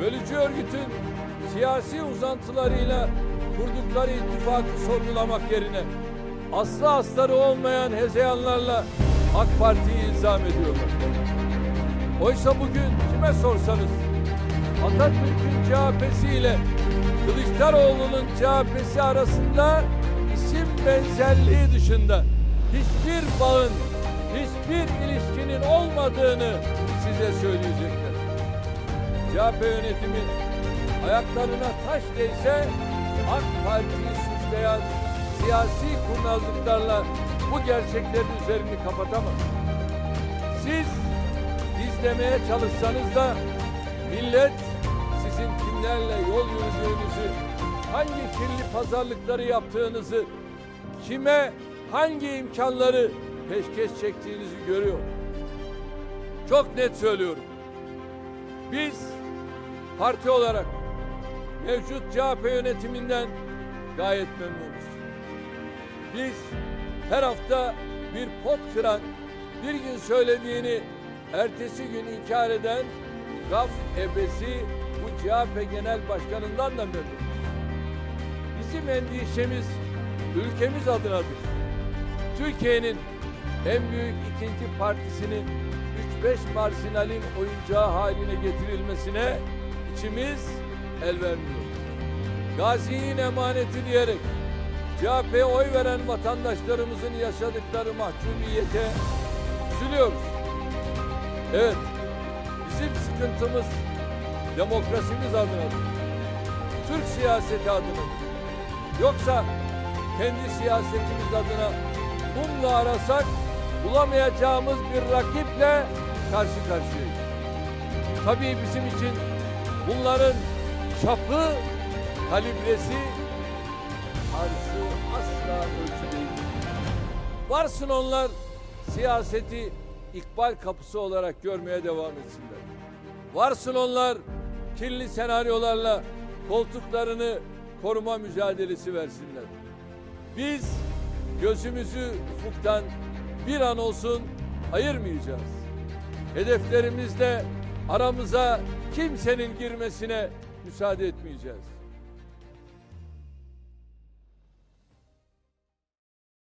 bölücü örgütün siyasi uzantılarıyla kurdukları ittifakı sorgulamak yerine aslı astarı olmayan hezeyanlarla AK Parti'yi ilzam ediyorlar. Oysa bugün kime sorsanız Atatürk'ün CHP'si ile Kılıçdaroğlu'nun CHP'si arasında isim benzerliği dışında hiçbir bağın, hiçbir ilişkinin olmadığını size söyleyecekler. CHP yönetimi ayaklarına taş değse AK Parti'yi suçlayan siyasi kurnazlıklarla bu gerçeklerin üzerini kapatamaz. Siz gizlemeye çalışsanız da millet sizin kimlerle yol yürüdüğünüzü, hangi kirli pazarlıkları yaptığınızı, kime hangi imkanları peşkeş çektiğinizi görüyor. Çok net söylüyorum. Biz parti olarak mevcut CHP yönetiminden gayet memnunuz. Biz her hafta bir pot kıran, bir gün söylediğini ertesi gün inkar eden gaf ebesi bu CHP Genel Başkanı'ndan da memnunuz. Bizim endişemiz ülkemiz adınadır. Türkiye'nin en büyük ikinci partisinin 3-5 marjinalin oyuncağı haline getirilmesine içimiz el vermiyor. Gazi'nin emaneti diyerek CHP'ye oy veren vatandaşlarımızın yaşadıkları mahcubiyete üzülüyoruz. Evet, bizim sıkıntımız demokrasimiz adınadır. Türk siyaseti adınadır. Yoksa kendi siyasetimiz adına bununla arasak bulamayacağımız bir rakiple karşı karşıyayız. Tabii bizim için bunların çapı, kalibresi, arzu asla ölçü. Varsın onlar siyaseti ikbal kapısı olarak görmeye devam etsinler. Varsın onlar kirli senaryolarla koltuklarını koruma mücadelesi versinler. Biz gözümüzü ufuktan bir an olsun ayırmayacağız. Hedeflerimizle aramıza kimsenin girmesine müsaade etmeyeceğiz.